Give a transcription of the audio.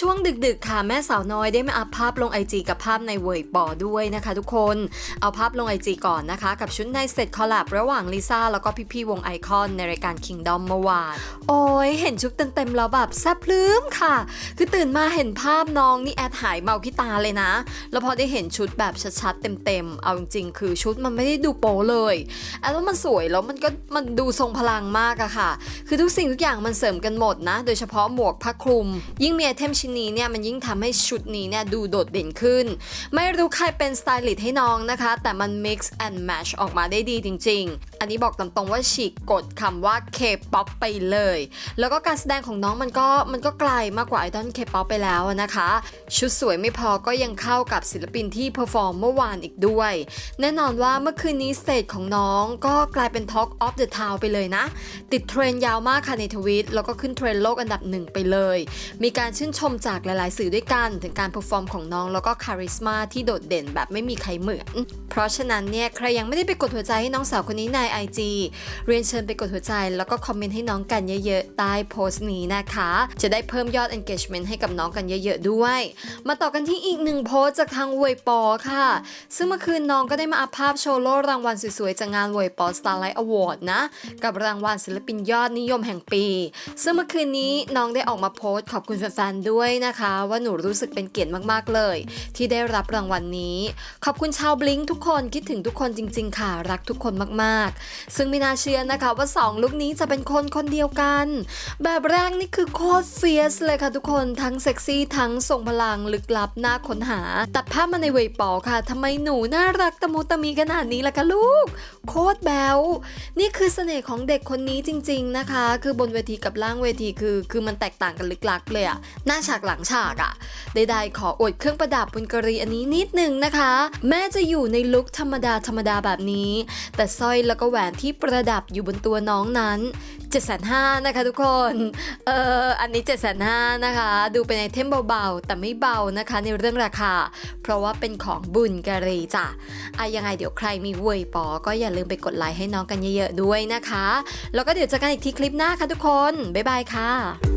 ช่วงดึกๆ ค่ะแม่สาวน้อยได้มาอัพภาพลงไอจกับภาพในเวยปอด้วยนะคะทุกคน เอาภาพลงไอจก่อนนะคะ กับชุดในเซตคอลแลบระหว่างลิซ่าแล้วก็พี่ๆวงไอคอนในรายการ Kingdom เมื่อวาน โอ้ยเห็นชุดเต็มๆแล้วแบบแซ่บลืมค่ะ คือตื่นมาเห็นภาพน้องนี่แอดหายเมาขี้ตาเลยนะ แล้วพอได้เห็นชุดแบบชัดๆเต็มๆ เอาจริงๆ คือชุดมันไม่ได้ดูโป๊เลยแอดว่ามันสวยแล้วมันก็มันดูทรงพลังมากอะค่ะ คือทุกสิ่งทุกอย่างมันเสริมกันหมดนะ โดยเฉพาะหมวกผ้าคลุม ยิ่งมีไอเทมชิ้นนี้เนี่ยมันยิ่งทำให้ชุดนี้เนี่ยดูโดดเด่นขึ้น ไม่รู้ใครเป็นสไตลิสต์ให้น้องนะคะ แต่มัน mix and match ออกมาได้ดีจริง อันนี้บอกตามตรงว่าฉีกกฎคำว่า K-pop ไปเลย แล้วก็การแสดงของน้องมันก็มันก็ไกลมากกว่าไอดอล K-pop ไปแล้วนะคะ ชุดสวยไม่พอก็ยังเข้ากับศิลปินที่เพอร์ฟอร์มเมื่อวานอีกด้วย แน่นอนว่าเมื่อคืนนี้สเตจของน้องก็กลายเป็น Talk of the Town ไปเลยนะ ติดเทรนยาวมากค่ะในทวิต แล้วก็ขึ้นเทรนโลกอันดับหนึ่งไปเลย มีการชื่นชมจากหลายๆ สื่อด้วยกัน ถึงการเพอร์ฟอร์มของน้องแล้วก็คาริสมาที่โดดเด่นแบบไม่มีใครเหมือน เพราะฉะนั้นเนี่ยใครยังไม่ได้ไปกดหัวใจให้น้องสาวคนนี้ใน IG เรียนเชิญไปกดหัวใจ แล้วก็คอมเมนต์ให้น้องกันเยอะๆ ใต้โพสต์นี้นะคะ จะได้เพิ่มยอด engagement ให้กับน้องกันเยอะๆด้วย มาต่อกันที่อีกหนึ่งโพสต์จากทางเวยปอค่ะ ซึ่งเมื่อคืนน้องก็ได้มาอัพภาพโชว์โล่รางวัลสวยๆ จากงานเวยปอ Starlight Award นะ กับรางวัลศิลปินยอดนิยมแห่งปี ซึ่งเมื่อคืนนี้น้องได้ออกมาโพสต์ขอบคุณแฟนๆ ด้วยนะคะ ว่าหนูรู้สึกเป็นเกียรติมากๆเลย ที่ได้รับรางวัลนี้ ขอบคุณชาวบลิงทุกคนคิดถึงทุกคนจริง ๆ ค่ะ รักทุกคนมากๆซึ่งไม่น่าเชื่อนะคะว่า 2 ลุคนี้จะเป็นคนคนเดียวกัน แบบแรกนี่คือโคตรเฟียสเลยค่ะทุกคนทั้งเซ็กซี่ทั้งทรงพลังลึกลับน่าค้นหา ตัดภาพมาในเวยปอค่ะทำไมหนูน่ารักตะมุตะมีขนาดนี้ล่ะคะลูก โคตรแบวนี่คือเสน่ห์ของเด็กคนนี้จริง ๆนะคะ คือบนเวทีกับล่างเวทีคือ คือมันแตกต่างกันลึกลักเลยอะหน้าฉากหลังฉากอะใดๆขออวดเครื่องประดับบนกรีอันนี้นิดนึงนะคะ แม้จะอยู่ในลุคธรรมดาธรรมดาแบบนี้ แต่สร้อยแล้วก็แหวนที่ประดับอยู่บนตัวน้องนั้น7 5 0 0นะคะทุกคน เอออันนี้7 5 0 0นะคะ ดูเป็นไอเทมเบาๆ แต่ไม่เบานะคะในเรื่องราคา เพราะว่าเป็นของบุญกะรีจ้ะอะยังไงเดี๋ยวใครมีเวยปอ ก็อย่าลืมไปกดไลค์ให้น้องกันเยอะๆด้วยนะคะ แล้วก็เดี๋ยวเจอกันอีกทีคลิปหน้าค่ะทุกคน บ๊ายบายค่ะ